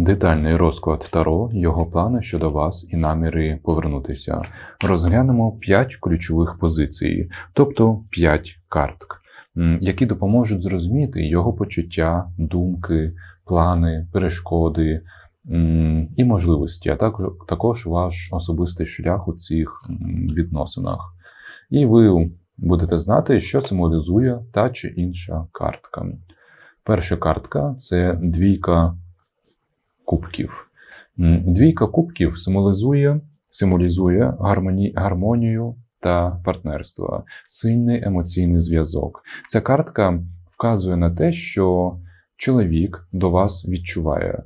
Детальний розклад Таро, його плани щодо вас і наміри повернутися. Розглянемо 5 ключових позицій, тобто 5 карток, які допоможуть зрозуміти його почуття, думки, плани, перешкоди і можливості, а також ваш особистий шлях у цих відносинах. І ви будете знати, що символізує та чи інша картка. Перша картка це двійка кубків. Двійка кубків символізує, символізує гармоні, гармонію та партнерство, сильний емоційний зв'язок. Ця картка вказує на те, що чоловік до вас відчуває,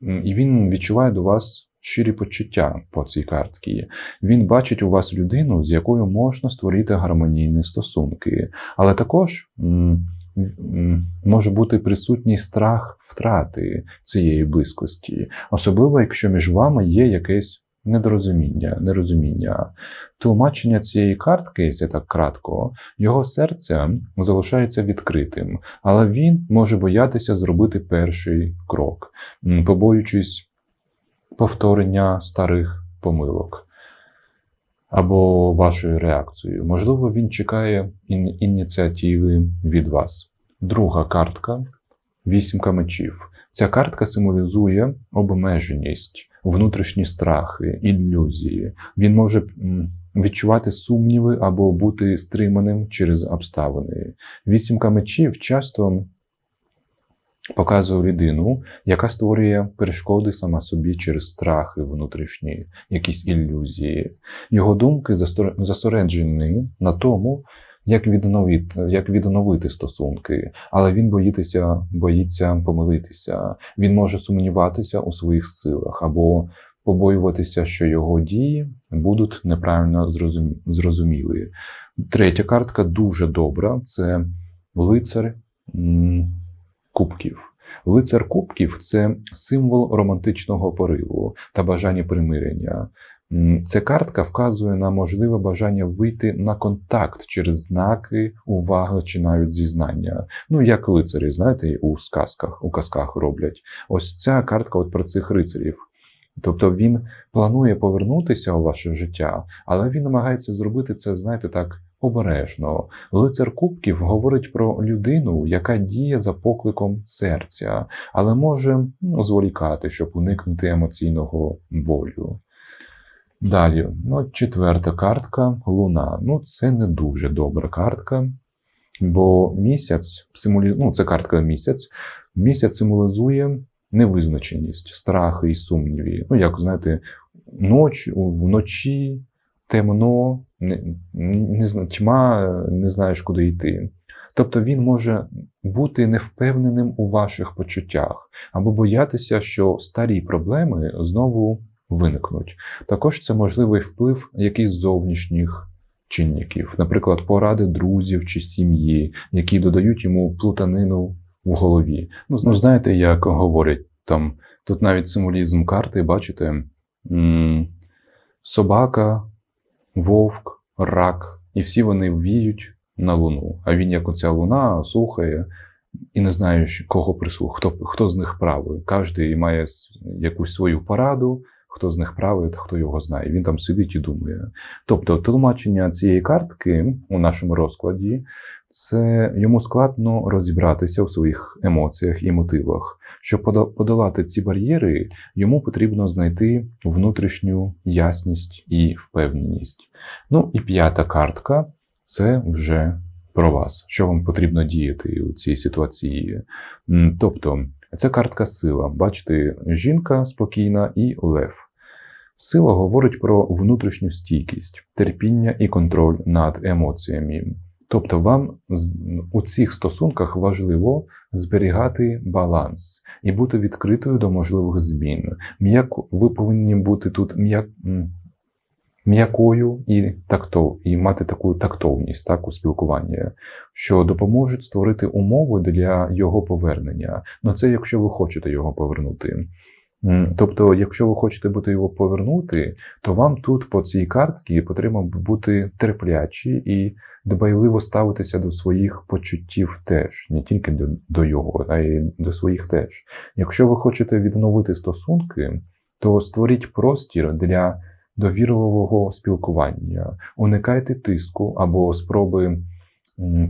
і він відчуває до вас щирі почуття по цій картці. Він бачить у вас людину, з якою можна створити гармонійні стосунки, але також. Може бути присутній страх втрати цієї близькості, особливо якщо між вами є якесь недорозуміння, нерозуміння. Тлумачення цієї картки, якщо так кратко, його серце залишається відкритим, але він може боятися зробити перший крок, побоюючись повторення старих помилок або вашою реакцією. Можливо, він чекає ін- ініціативи від вас. Друга картка вісімка мечів. Ця картка символізує обмеженість, внутрішні страхи, ілюзії. Він може відчувати сумніви або бути стриманим через обставини. Вісімка мечів часто показує людину, яка створює перешкоди сама собі через страхи внутрішні, якісь ілюзії. Його думки зосереджені на тому, як відновити, як відновити стосунки, але він боїтися, боїться помилитися. Він може сумніватися у своїх силах або побоюватися, що його дії будуть неправильно зрозумі- зрозумілі. Третя картка дуже добра це лицар кубків. Лицар кубків це символ романтичного пориву та бажання примирення. Ця картка вказує на можливе бажання вийти на контакт через знаки, уваги чи навіть зізнання. Ну, як лицарі, знаєте, у сказках, у казках роблять. Ось ця картка от про цих рицарів. Тобто він планує повернутися у ваше життя, але він намагається зробити це, знаєте, так обережно. Лицар Кубків говорить про людину, яка діє за покликом серця, але може ну, зволікати, щоб уникнути емоційного болю. Далі, ну, четверта картка Луна. Ну, це не дуже добра картка, бо місяць символі... ну, це картка місяць. Місяць символізує невизначеність, страхи і сумніви. Ну, як знаєте, ноч, вночі темно, не, не, тьма, не знаєш, куди йти. Тобто він може бути невпевненим у ваших почуттях або боятися, що старі проблеми знову виникнуть. Також це можливий вплив якихось зовнішніх чинників, наприклад, поради друзів чи сім'ї, які додають йому плутанину в голові. Ну, зна- знаєте, як говорять там, тут навіть символізм карти, бачите, собака, вовк, рак, і всі вони віють на луну. А він, як оця луна, слухає і не знає, що- кого прислух, хто, хто з них правий. Кожен має якусь свою пораду, хто з них правий, та хто його знає. Він там сидить і думає. Тобто, тлумачення цієї картки у нашому розкладі це йому складно розібратися у своїх емоціях і мотивах. Щоб подолати ці бар'єри, йому потрібно знайти внутрішню ясність і впевненість. Ну і п'ята картка це вже про вас, що вам потрібно діяти у цій ситуації. Тобто, це картка сила. Бачите, жінка спокійна і лев. Сила говорить про внутрішню стійкість, терпіння і контроль над емоціями. Тобто, вам у цих стосунках важливо зберігати баланс і бути відкритою до можливих змін. М'як, ви повинні бути тут м'як, м'якою і тактов, і мати таку тактовність так, у спілкуванні, що допоможуть створити умови для його повернення. Ну це якщо ви хочете його повернути. Тобто, якщо ви хочете бути його повернути, то вам тут по цій картці потрібно бути терплячі і дбайливо ставитися до своїх почуттів теж, не тільки до, до його, а й до своїх теж. Якщо ви хочете відновити стосунки, то створіть простір для довірливого спілкування, уникайте тиску або спроби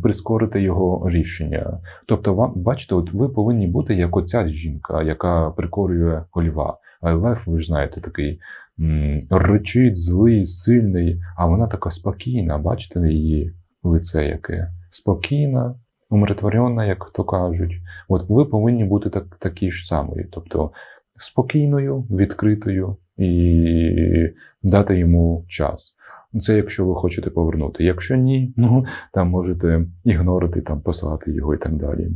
прискорити його рішення. Тобто, вам бачите, от ви повинні бути як оця жінка, яка прикорює льва. А лев, ви ж знаєте, такий м, речить, злий, сильний, а вона така спокійна. Бачите її лице яке? Спокійна, умиротворена, як то кажуть. От ви повинні бути так, такі ж самі, тобто спокійною, відкритою і дати йому час. Це якщо ви хочете повернути. Якщо ні, ну там можете ігнорити, там послати його і так далі.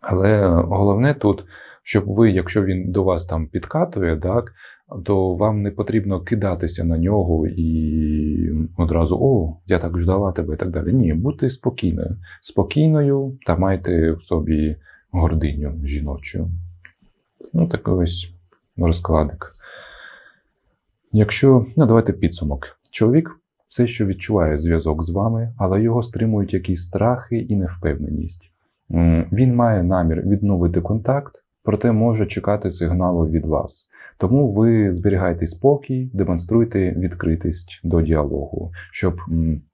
Але головне тут, щоб ви, якщо він до вас там підкатує, так, то вам не потрібно кидатися на нього і одразу о, я так ждала тебе і так далі. Ні, будьте спокійною. Спокійною та майте в собі гординю жіночу. Ну, такий ось розкладик. Якщо, ну давайте підсумок. Чоловік все ще відчуває зв'язок з вами, але його стримують якісь страхи і невпевненість. Він має намір відновити контакт, проте може чекати сигналу від вас. Тому ви зберігайте спокій, демонструйте відкритість до діалогу, щоб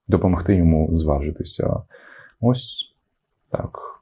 допомогти йому зважитися. Ось так.